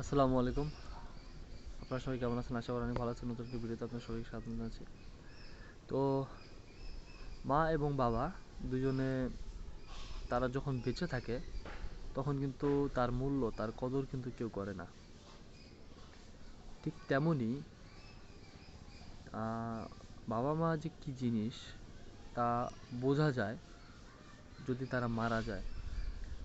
আসসালামু আলাইকুম। আপনারা সবাই কেমন আছেন? আশা করি অনেক ভালো আছেন। নতুন ভিডিওতে আপনার সবাইকে স্বাগত জানাচ্ছি। তো, মা এবং বাবা দুজনে, তারা যখন বেঁচে থাকে, তখন কিন্তু তার মূল্য, তার কদর কিন্তু কেউ করে না। ঠিক তেমনই বাবা মা যে কী জিনিস, তা বোঝা যায় যদি তারা মারা যায়।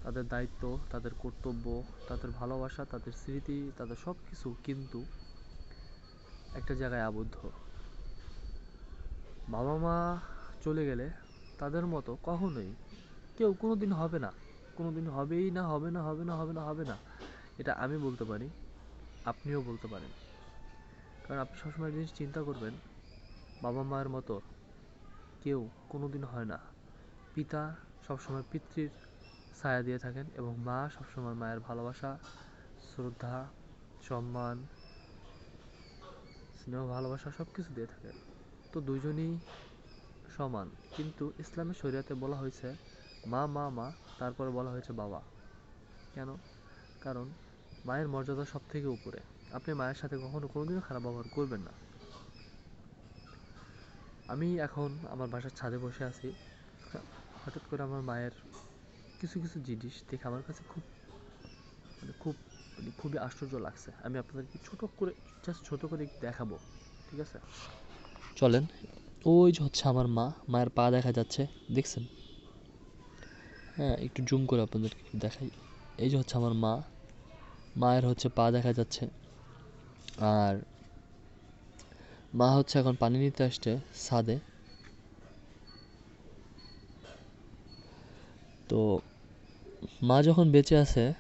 তাদের দায়িত্ব, তাদের কর্তব্য, তাদের ভালোবাসা, তাদের স্মৃতি, তাদের সব কিছু কিন্তু একটা জায়গায় আবদ্ধ। বাবা মা চলে গেলে তাদের মতো কখনোই কেউ কোনো দিন হবে না। কোনো দিন হবেই না, হবে না হবে না হবে না হবে না। এটা আমি বলতে পারি, আপনিও বলতে পারেন। কারণ আপনি সবসময় জিনিস চিন্তা করবেন বাবা মায়ের মতো কেউ কোনো দিন হয় না। পিতা সবসময় পিতৃর ছায়া দিয়ে থাকেন এবং মা সবসময় মায়ের ভালোবাসা, শ্রদ্ধা, সম্মান, স্নেহ, ভালোবাসা সব কিছু দিয়ে থাকেন। তো দুইজনই সমান। কিন্তু ইসলামের শরীয়তে বলা হয়েছে, মা মা মা, তারপরে বলা হয়েছে বাবা। কেন? কারণ মায়ের মর্যাদা সব থেকে উপরে। আপনি মায়ের সাথে কখনো কোনোদিনও খারাপ ব্যবহার করবেন না। আমি এখন আমার বাসার ছাদে বসে আছি। হঠাৎ করে আমার মায়ের কিছু কিছু জিনিস দেখে আমার কাছে খুব মানে খুব মানে খুবই আশ্চর্য লাগছে। আমি আপনাদেরকে ছোট করে জাস্ট ছোট করে দেখাবো, ঠিক আছে? চলেন। ওই যে হচ্ছে আমার মা, মায়ের পা দেখা যাচ্ছে, দেখছেন? হ্যাঁ একটু জুম করে আপনাদেরকে দেখাই। এই যে হচ্ছে আমার মা, মায়ের হচ্ছে পা দেখা যাচ্ছে। আর মা হচ্ছে এখন পানি নিতে আসছে ছাদে। তো মা যখন বেঁচে আছে,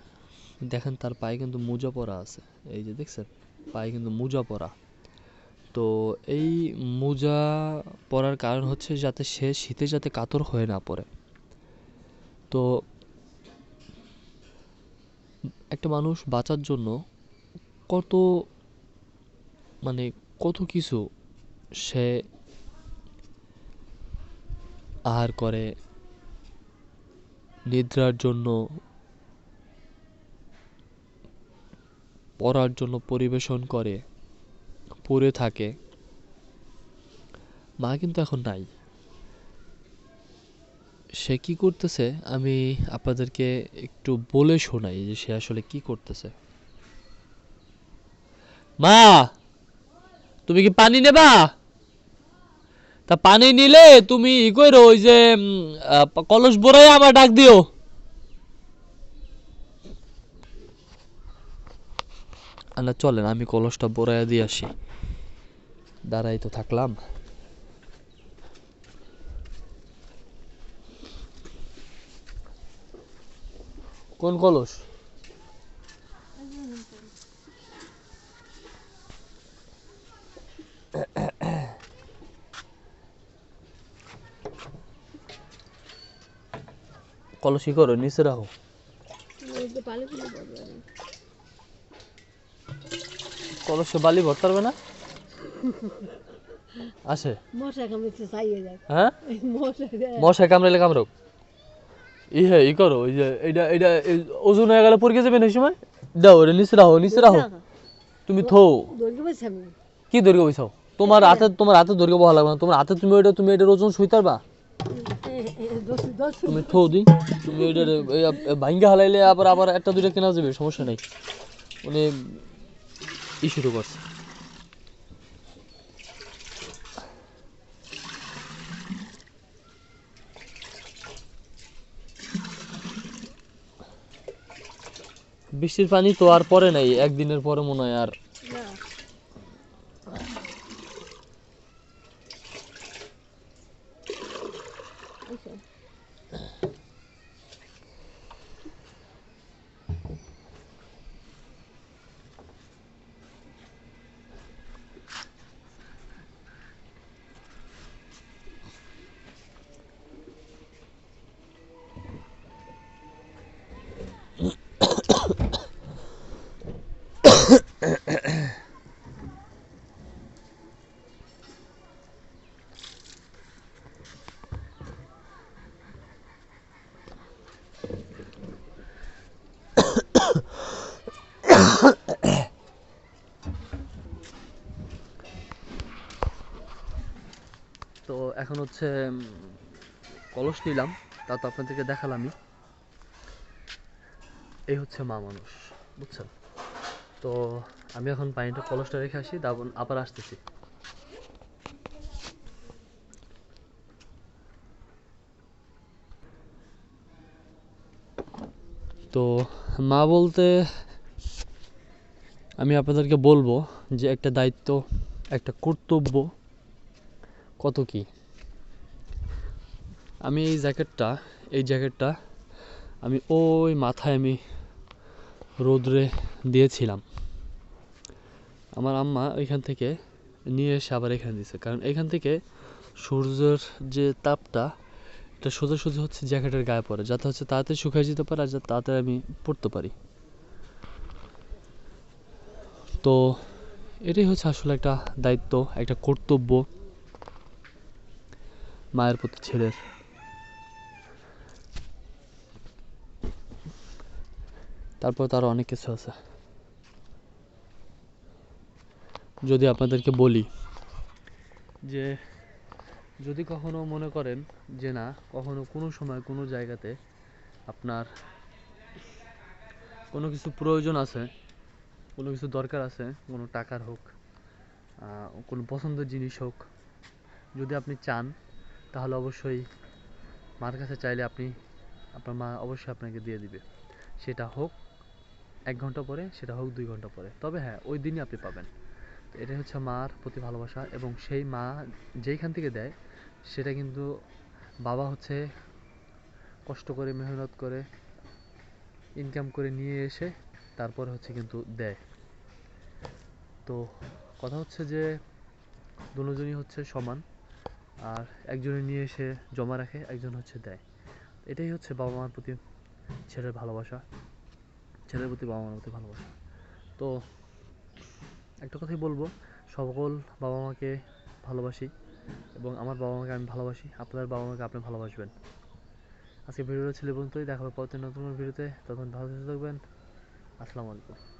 দেখেন তার পায়ে কিন্তু মোজা পরা আছে। এই যে দেখছেন, পায়ে কিন্তু মোজা পরা। তো এই মোজা পরার কারণ হচ্ছে যাতে সে শীতে যাতে কাতর হয়ে না পড়ে। তো একটা মানুষ বাঁচার জন্য কত মানে কত কিছু সে আহার করে নিদ্রার জন্য, পড়ার জন্য পরিবেশন করে, পড়ে থাকে। মা কিন্তু এখন নাই। সে কি করতেছে? আমি আপনাদেরকে একটু বলে শোনাই যে সে আসলে কি করতেছে। মা! তুমি কি পানি নেবা? তা পানি নিলে তুমি ই কইরো ওই যে কলস বড়াই আমার ডাক দিও। না চলেন, আমি কলসটা বড়াইয়া দিয়ে আসি। দাঁড়াই তো থাকলাম। কোন কলস? কলস করো নিচে রাখো। কলসে বালি ভরতে পারবে না? যায় হ্যাঁ? মশা কামড়াইলে কামড়াও। ই হ্যাঁ ই করো, ওই যে এটা এটা ওজন হয়ে গেলে পড়ে যাবে না সময়? দাও ওরে নিচে রাখো নিচে রাখো। তুমি থো কি দৈর্ঘ্য বইছাও তোমার হাতে তোমার হাতে দৈর্ঘ্য বহা লাগবে না। তোমার হাতে তুমি ওইটা, তুমি এটার ওজন সইতে পারবা? তুমি থো দি। তুমি ওইটা ভাঙ্গা হালাইলে আবার আবার একটা, দুইটা কেনা যাবে, সমস্যা নাই। মানে ই করছে। বৃষ্টির পানি তো আর পরে নাই, একদিনের পরে মনে হয় আর তো এখন হচ্ছে কলস নিলাম তা তো আপনাদেরকে দেখালামই। এই হচ্ছে মা মানুষ, বুঝছেন? তো আমি এখন পানিটা কলসটা রেখে আসি তারপর আবার আসতেছি। তো মা বলতে আমি আপনাদেরকে বলব যে একটা দায়িত্ব, একটা কর্তব্য কত কি? আমি এই জ্যাকেটটা এই জ্যাকেটটা আমি ওই মাথায় আমি রোদ্রে দিয়েছিলাম। আমার আম্মা ওইখান থেকে নিয়ে এসে আবার এখানে দিছে। কারণ এখান থেকে সূর্যের যে তাপটা এটা সোজাসুজি হচ্ছে জ্যাকেটের গায়ে পড়ে যাতে হচ্ছে তাড়াতাড়ি শুকিয়ে যেতে পারে আর যাতে তাড়াতাড়ি আমি পরতে পারি। তো এটাই হচ্ছে আসলে একটা দায়িত্ব, একটা কর্তব্য মায়ের প্রতি ছেলের। তারপর তার অনেক কিছু আছে। যদি আপনাদেরকে বলি যে যদি কখনো মনে করেন যে না, কখনো কোনো সময় কোনো জায়গাতে আপনার কোনো কিছু প্রয়োজন আছে, কোনো কিছু দরকার আছে, কোনো টাকার হোক কোনো পছন্দের জিনিস হোক, যদি আপনি চান, তাহলে অবশ্যই মার কাছে চাইলে আপনি, আপনার মা অবশ্যই আপনাকে দিয়ে দিবে। সেটা হোক এক ঘণ্টা পরে, সেটা হোক দুই ঘণ্টা পরে। তবে হ্যাঁ ওই দিনই আপনি পাবেন। তো এটাই হচ্ছে মার প্রতি ভালোবাসা এবং সেই মা যেইখান থেকে দেয়, সেটা কিন্তু বাবা হচ্ছে কষ্ট করে, মেহনত করে ইনকাম করে নিয়ে এসে তারপরে হচ্ছে কিন্তু দেয়। তো কথা হচ্ছে যে দুজনই হচ্ছে সমান, আর একজনে নিয়ে এসে জমা রাখে, একজন হচ্ছে দেয়। এটাই হচ্ছে বাবা মার প্রতি ছেলের ভালোবাসা, ছেলের প্রতি বাবা মার প্রতি ভালোবাসা। তো একটা কথাই বলব, সকল বাবা মাকে ভালোবাসি এবং আমার বাবা মাকে আমি ভালোবাসি আপনার বাবা মাকে আপনি ভালোবাসবেন। আজকে ভিডিওটা ছিল পর্যন্তই, দেখা হবে পরবর্তী নতুন ভিডিওতে তখন ভালো থাকবেন, আসসালামু আলাইকুম।